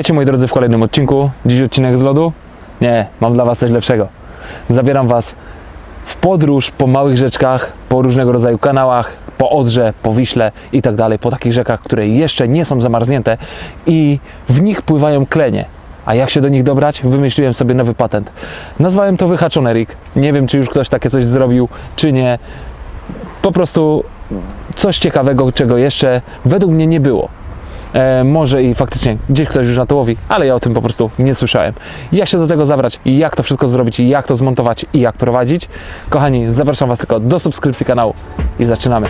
Witajcie moi drodzy w kolejnym odcinku. Dziś odcinek z lodu? Nie, mam dla Was coś lepszego. Zabieram Was w podróż po małych rzeczkach, po różnego rodzaju kanałach, po Odrze, po Wiśle i tak dalej, po takich rzekach, które jeszcze nie są zamarznięte i w nich pływają klenie. A jak się do nich dobrać? Wymyśliłem sobie nowy patent. Nazwałem to wyhaczony rig. Nie wiem, czy już ktoś takie coś zrobił, czy nie. Po prostu coś ciekawego, czego jeszcze według mnie nie było. E, może i faktycznie gdzieś ktoś już na to łowi, ale ja o tym po prostu nie słyszałem. Jak się do tego zabrać jak to wszystko zrobić jak to zmontować i jak prowadzić? Kochani, zapraszam Was tylko do subskrypcji kanału i zaczynamy.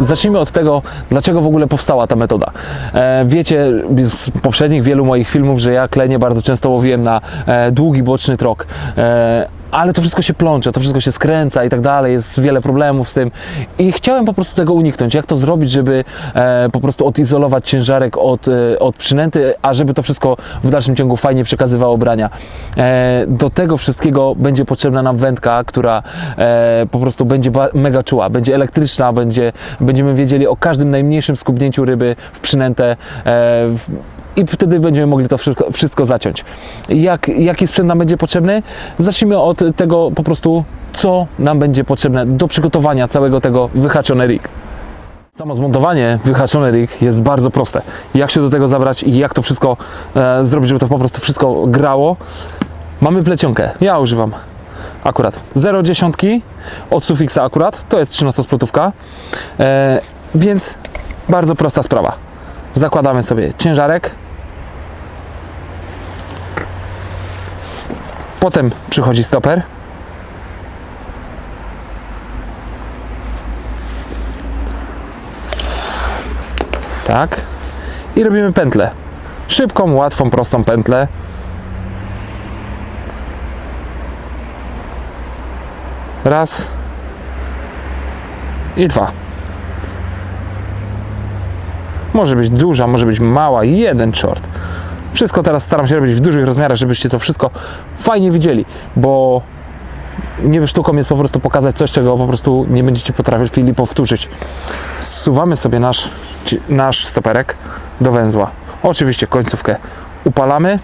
Zacznijmy od tego, dlaczego w ogóle powstała ta metoda. E, wiecie z poprzednich wielu moich filmów, że ja klenie bardzo często łowiłem na e, długi boczny trok. Ale to wszystko się plącze, to wszystko się skręca i tak dalej, jest wiele problemów z tym i chciałem po prostu tego uniknąć. Jak to zrobić, żeby e, po prostu odizolować ciężarek od, e, od przynęty, a żeby to wszystko w dalszym ciągu fajnie przekazywało brania. E, do tego wszystkiego będzie potrzebna nam wędka, która e, po prostu będzie mega czuła, będzie elektryczna, będzie, będziemy wiedzieli o każdym najmniejszym skubnięciu ryby w przynętę. E, w, i wtedy będziemy mogli to wszystko, wszystko zaciąć. Jak, jaki sprzęt nam będzie potrzebny? Zacznijmy od tego po prostu, co nam będzie potrzebne do przygotowania całego tego wyhaczone rig. Samo zmontowanie wyhaczony rig jest bardzo proste. Jak się do tego zabrać i jak to wszystko e, zrobić, żeby to po prostu wszystko grało? Mamy plecionkę. Ja używam akurat 0,10 od Sufixa akurat, to jest 13 splotówka, e, więc bardzo prosta sprawa. Zakładamy sobie ciężarek. Potem przychodzi stoper. Tak. I robimy pętlę. Szybką, łatwą, prostą pętlę. Raz. I dwa. Może być duża, może być mała, jeden short. Wszystko teraz staram się robić w dużych rozmiarach, żebyście to wszystko fajnie widzieli, bo nie sztuką jest po prostu pokazać coś, czego po prostu nie będziecie potrafili powtórzyć. Zsuwamy sobie nasz, nasz stoperek do węzła. Oczywiście końcówkę upalamy.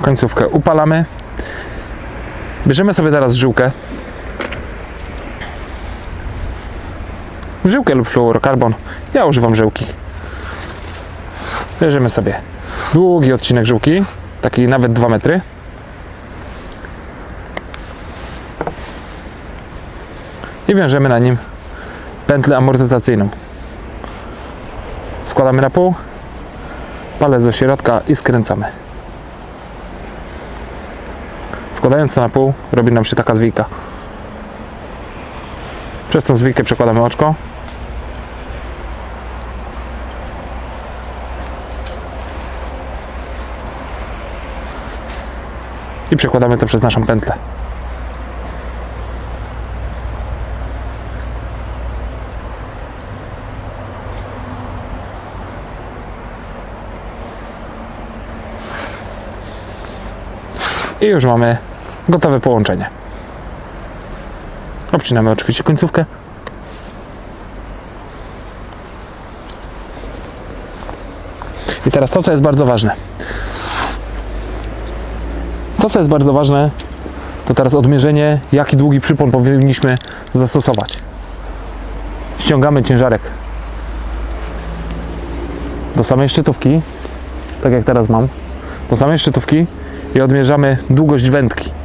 Końcówkę upalamy. Bierzemy sobie teraz żyłkę. Żyłkę lub fluorokarbon. Ja używam żyłki. Bierzemy sobie długi odcinek żyłki, taki nawet 2 metry. I wiążemy na nim pętlę amortyzacyjną. Składamy na pół, palec do środka i skręcamy. Składając to na pół, robi nam się taka zwijka. Przez tą zwijkę przekładamy oczko. I przekładamy to przez naszą pętlę. I już mamy gotowe połączenie. Obcinamy oczywiście końcówkę. I teraz to, co jest bardzo ważne. To, co jest bardzo ważne, to teraz odmierzenie, jaki długi przypon powinniśmy zastosować. ściągamy ciężarek do samej szczytówki, tak jak teraz mam, do samej szczytówki i odmierzamy długość wędki.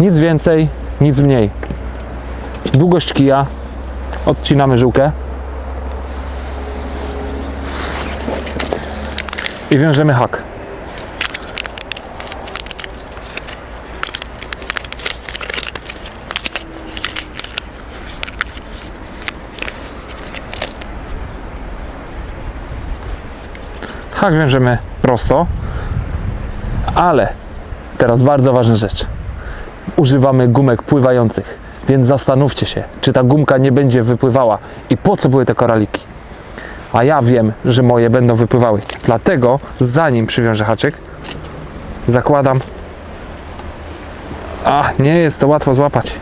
Nic więcej, nic mniej. Długość kija, odcinamy żyłkę i wiążemy hak. Hak wiążemy prosto, ale teraz bardzo ważna rzecz. Używamy gumek pływających, więc zastanówcie się, czy ta gumka nie będzie wypływała i po co były te koraliki. A ja wiem, że moje będą wypływały. Dlatego zanim przywiążę haczyk, zakładam. A, nie jest to łatwo złapać.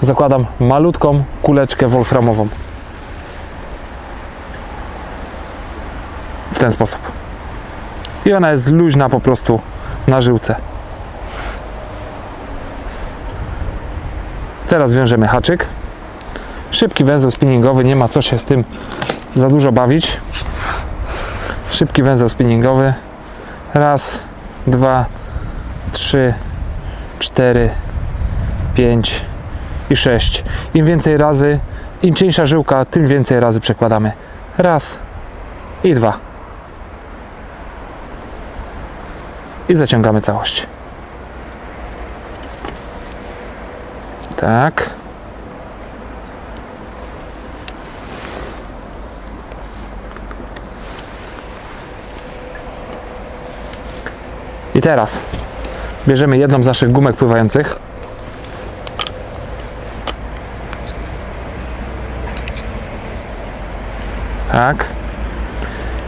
Zakładam malutką kuleczkę wolframową. W ten sposób. I ona jest luźna po prostu na żyłce. Teraz wiążemy haczyk. Szybki węzeł spinningowy, nie ma co się z tym za dużo bawić. Szybki węzeł spinningowy. Raz, dwa, trzy, cztery, pięć i sześć. Im więcej razy, im cieńsza żyłka, tym więcej razy przekładamy. Raz i dwa. I zaciągamy całość. Tak. I teraz bierzemy jedną z naszych gumek pływających. Tak.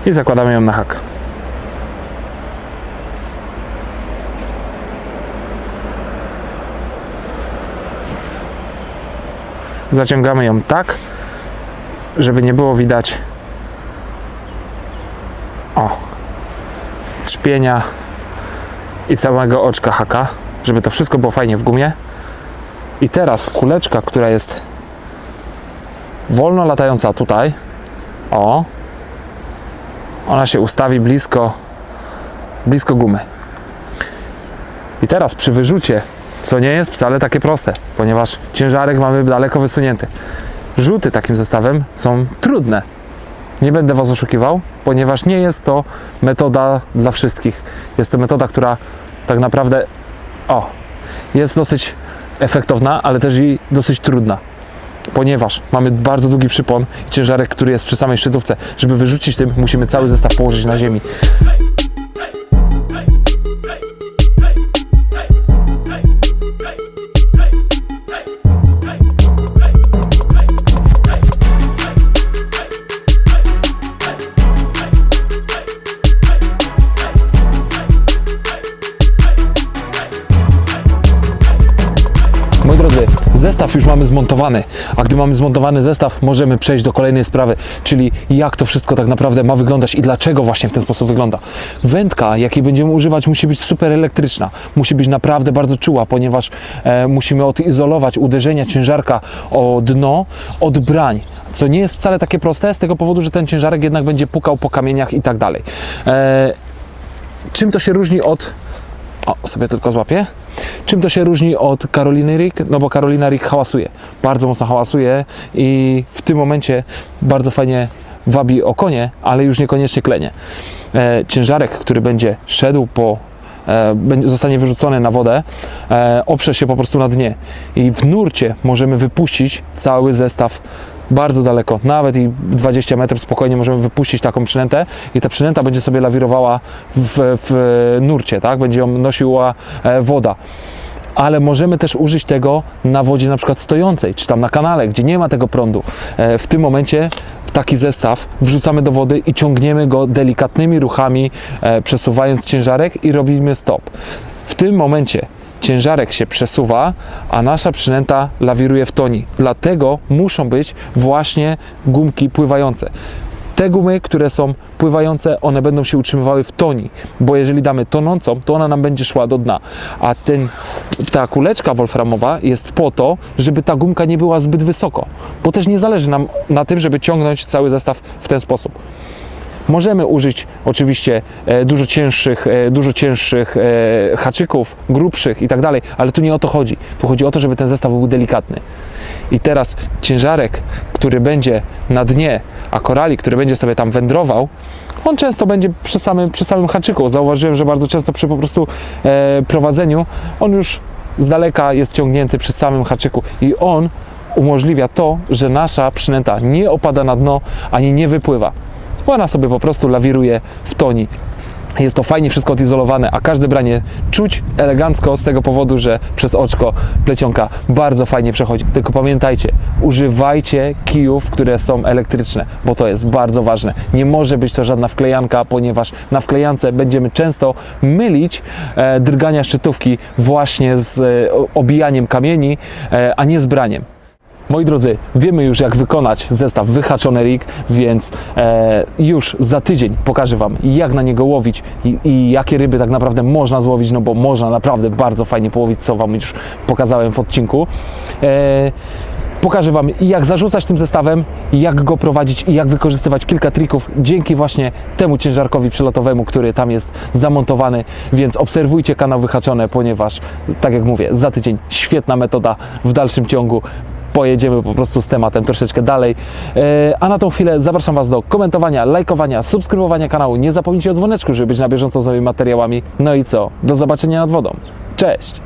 I zakładamy ją na hak. Zaciągamy ją tak, żeby nie było widać o trzpienia i całego oczka haka, żeby to wszystko było fajnie w gumie. I teraz kuleczka, która jest wolno latająca tutaj, o, ona się ustawi blisko, blisko gumy. I teraz przy wyrzucie, co nie jest wcale takie proste, ponieważ ciężarek mamy daleko wysunięty. Rzuty takim zestawem są trudne. Nie będę Was oszukiwał, ponieważ nie jest to metoda dla wszystkich. Jest to metoda, która tak naprawdę o, jest dosyć efektowna, ale też i dosyć trudna. Ponieważ mamy bardzo długi przypon i ciężarek, który jest przy samej szczytówce. Żeby wyrzucić tym, musimy cały zestaw położyć na ziemi. Moi drodzy, zestaw już mamy zmontowany, a gdy mamy zmontowany zestaw, możemy przejść do kolejnej sprawy, czyli jak to wszystko tak naprawdę ma wyglądać i dlaczego właśnie w ten sposób wygląda. Wędka, jakiej będziemy używać, musi być super elektryczna, musi być naprawdę bardzo czuła, ponieważ e, musimy odizolować uderzenia ciężarka o dno od brań. Co nie jest wcale takie proste, z tego powodu, że ten ciężarek jednak będzie pukał po kamieniach i tak dalej. E, czym to się różni od. O, sobie tylko złapię. Czym to się różni od Karoliny Rick? No bo Karolina Rick hałasuje, bardzo mocno hałasuje i w tym momencie bardzo fajnie wabi o konie, ale już niekoniecznie klenie. E, ciężarek, który będzie szedł po e, zostanie wyrzucony na wodę, e, oprze się po prostu na dnie i w nurcie możemy wypuścić cały zestaw bardzo daleko, nawet i 20 metrów spokojnie możemy wypuścić taką przynętę i ta przynęta będzie sobie lawirowała w, w nurcie, tak? Będzie ją nosiła e, woda. Ale możemy też użyć tego na wodzie na przykład stojącej, czy tam na kanale, gdzie nie ma tego prądu. E, w tym momencie taki zestaw wrzucamy do wody i ciągniemy go delikatnymi ruchami, e, przesuwając ciężarek i robimy stop. W tym momencie ciężarek się przesuwa, a nasza przynęta lawiruje w toni. Dlatego muszą być właśnie gumki pływające. Te gumy, które są pływające, one będą się utrzymywały w toni, bo jeżeli damy tonącą, to ona nam będzie szła do dna. A ten, ta kuleczka wolframowa jest po to, żeby ta gumka nie była zbyt wysoko, bo też nie zależy nam na tym, żeby ciągnąć cały zestaw w ten sposób. Możemy użyć oczywiście e, dużo cięższych, e, dużo cięższych e, haczyków, grubszych i tak dalej, ale tu nie o to chodzi. Tu chodzi o to, żeby ten zestaw był delikatny. I teraz ciężarek, który będzie na dnie, a korali, który będzie sobie tam wędrował, on często będzie przy samym, przy samym haczyku. Zauważyłem, że bardzo często przy po prostu prowadzeniu on już z daleka jest ciągnięty przy samym haczyku i on umożliwia to, że nasza przynęta nie opada na dno ani nie wypływa. Ona sobie po prostu lawiruje w toni. Jest to fajnie wszystko odizolowane, a każde branie czuć elegancko z tego powodu, że przez oczko plecionka bardzo fajnie przechodzi. Tylko pamiętajcie, używajcie kijów, które są elektryczne, bo to jest bardzo ważne. Nie może być to żadna wklejanka, ponieważ na wklejance będziemy często mylić e, drgania szczytówki właśnie z e, obijaniem kamieni, e, a nie z braniem. Moi drodzy, wiemy już jak wykonać zestaw wyhaczony rig, więc e, już za tydzień pokażę Wam jak na niego łowić i, i jakie ryby tak naprawdę można złowić, no bo można naprawdę bardzo fajnie połowić, co Wam już pokazałem w odcinku. E, Pokażę Wam jak zarzucać tym zestawem, jak go prowadzić i jak wykorzystywać kilka trików dzięki właśnie temu ciężarkowi przelotowemu, który tam jest zamontowany, więc obserwujcie kanał Wyhaczone, ponieważ tak jak mówię, za tydzień świetna metoda w dalszym ciągu pojedziemy po prostu z tematem troszeczkę dalej. E, A na tą chwilę zapraszam Was do komentowania, lajkowania, subskrybowania kanału. Nie zapomnijcie o dzwoneczku, żeby być na bieżąco z nowymi materiałami. No i co? Do zobaczenia nad wodą. Cześć!